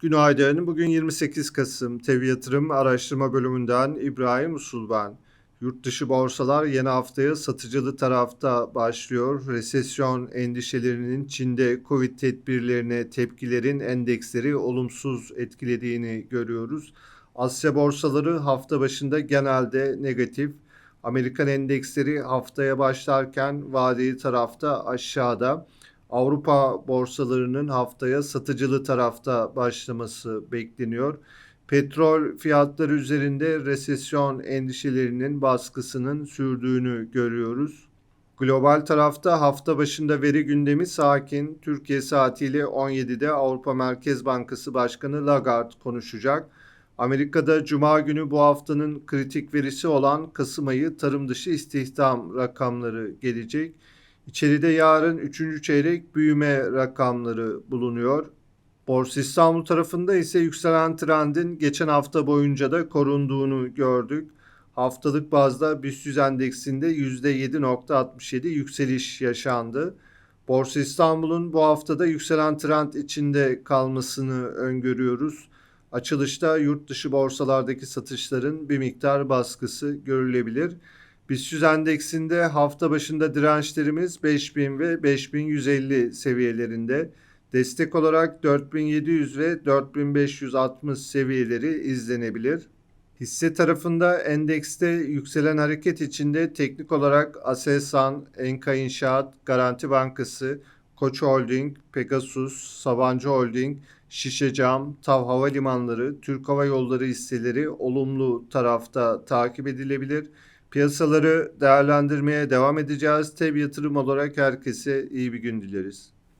Günaydın. Bugün 28 Kasım. TEV Yatırım Araştırma Bölümünden İbrahim Usul ben. Yurt dışı borsalar yeni haftaya satıcılı tarafta başlıyor. Resesyon endişelerinin Çin'de Covid tedbirlerine tepkilerin endeksleri olumsuz etkilediğini görüyoruz. Asya borsaları hafta başında genelde negatif. Amerikan endeksleri haftaya başlarken vadeli tarafta aşağıda. Avrupa borsalarının haftaya satıcılı tarafta başlaması bekleniyor. Petrol fiyatları üzerinde resesyon endişelerinin baskısının sürdüğünü görüyoruz. Global tarafta hafta başında veri gündemi sakin. Türkiye saatiyle 17'de Avrupa Merkez Bankası Başkanı Lagarde konuşacak. Amerika'da Cuma günü bu haftanın kritik verisi olan Kasım ayı tarım dışı istihdam rakamları gelecek. İçeride yarın 3. çeyrek büyüme rakamları bulunuyor. Borsa İstanbul tarafında ise yükselen trendin geçen hafta boyunca da korunduğunu gördük. Haftalık bazda BIST 100 endeksinde %7.67 yükseliş yaşandı. Borsa İstanbul'un bu haftada yükselen trend içinde kalmasını öngörüyoruz. Açılışta yurt dışı borsalardaki satışların bir miktar baskısı görülebilir. BIST 100 endeksinde hafta başında dirençlerimiz 5000 ve 5150 seviyelerinde. Destek olarak 4700 ve 4560 seviyeleri izlenebilir. Hisse tarafında endekste yükselen hareket içinde teknik olarak Aselsan, Enka İnşaat, Garanti Bankası, Koç Holding, Pegasus, Sabancı Holding, Şişecam, Tav Havalimanları, Türk Hava Yolları hisseleri olumlu tarafta takip edilebilir. Piyasaları değerlendirmeye devam edeceğiz. Tev yatırım olarak herkese iyi bir gün dileriz.